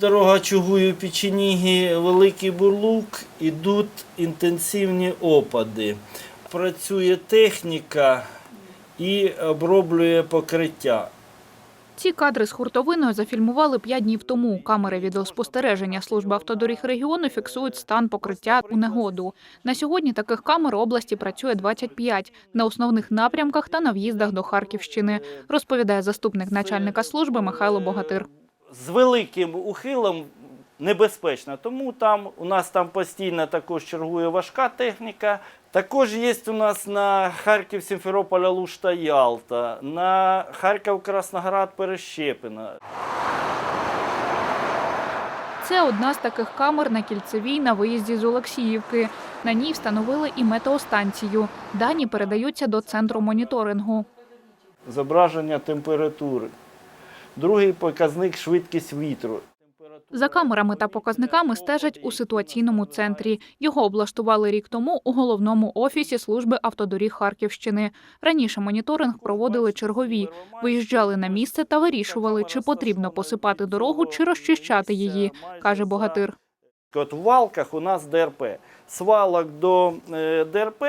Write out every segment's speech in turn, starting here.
Дорога Чугую Печеніги, Великий Бурлук, ідуть інтенсивні опади. Працює техніка і оброблює покриття. Ці кадри з хуртовиною зафільмували п'ять днів тому. Камери відеоспостереження служби автодоріг регіону фіксують стан покриття у негоду. На сьогодні таких камер області працює 25 на основних напрямках та на в'їздах до Харківщини, розповідає заступник начальника служби Михайло Богатир. З великим ухилом небезпечно, тому там у нас там постійно також чергує важка техніка. Також є у нас на Харків, Сімферополя, Лушта, Ялта, на Харків, Красноград, Перещепина. Це одна з таких камер на кільцевій на виїзді з Олексіївки. На ній встановили і метеостанцію. Дані передаються до центру моніторингу. Зображення температури. Другий показник швидкість вітру. За камерами та показниками стежать у ситуаційному центрі. Його облаштували рік тому у головному офісі служби автодоріг Харківщини. Раніше моніторинг проводили чергові, виїжджали на місце та вирішували, чи потрібно посипати дорогу, чи розчищати її, каже богатир. От в валках у нас ДРП. Свалок до е, ДРП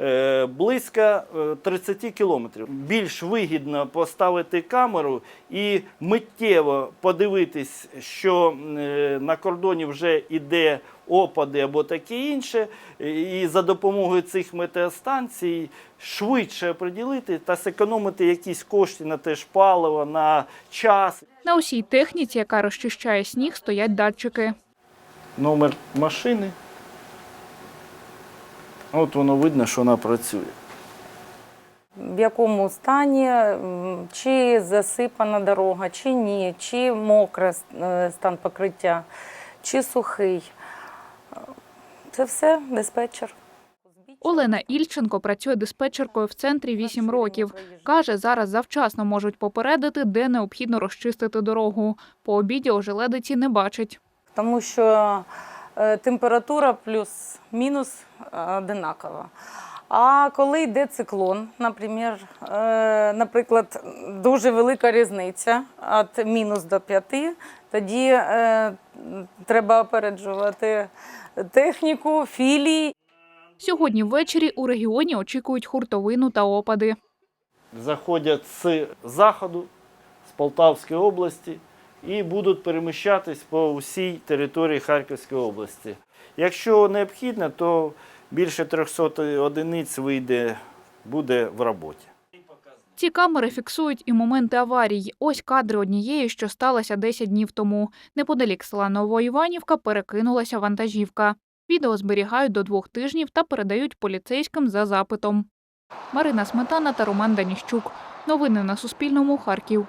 е, близько е, 30 кілометрів. Більш вигідно поставити камеру і миттєво подивитись, що е, на кордоні вже йде опади або таке інше, і за допомогою цих метеостанцій швидше приділити та зекономити якісь кошти на те паливо, на час. На усій техніці, яка розчищає сніг, стоять датчики. Номер машини. От воно видно, що вона працює. в якому стані, чи засипана дорога, чи ні, чи мокре е, стан покриття, чи сухий. Це все диспетчер. Олена Ільченко працює диспетчеркою в центрі 8 років. Каже, зараз завчасно можуть попередити, де необхідно розчистити дорогу. По обіді ожеледиці не бачить. Тому що е, температура плюс-мінус е, одинакова. А коли йде циклон, наприклад, е, наприклад, дуже велика різниця від мінус до 5, тоді треба опереджувати техніку, філії Сьогодні ввечері у регіоні очікують хуртовину та опади. Заходять з заходу, з Полтавської області і будуть переміщатись по всій території Харківської області. Якщо необхідно, то більше 300 одиниць вийде, буде в роботі. Ці камери фіксують і моменти аварій. Ось кадри однієї, що сталося 10 днів тому. Неподалік села Новоіванівка перекинулася вантажівка. Відео зберігають до двох тижнів та передають поліцейським за запитом. Марина Сметана та Роман Даніщук. Новини на Суспільному. Харків.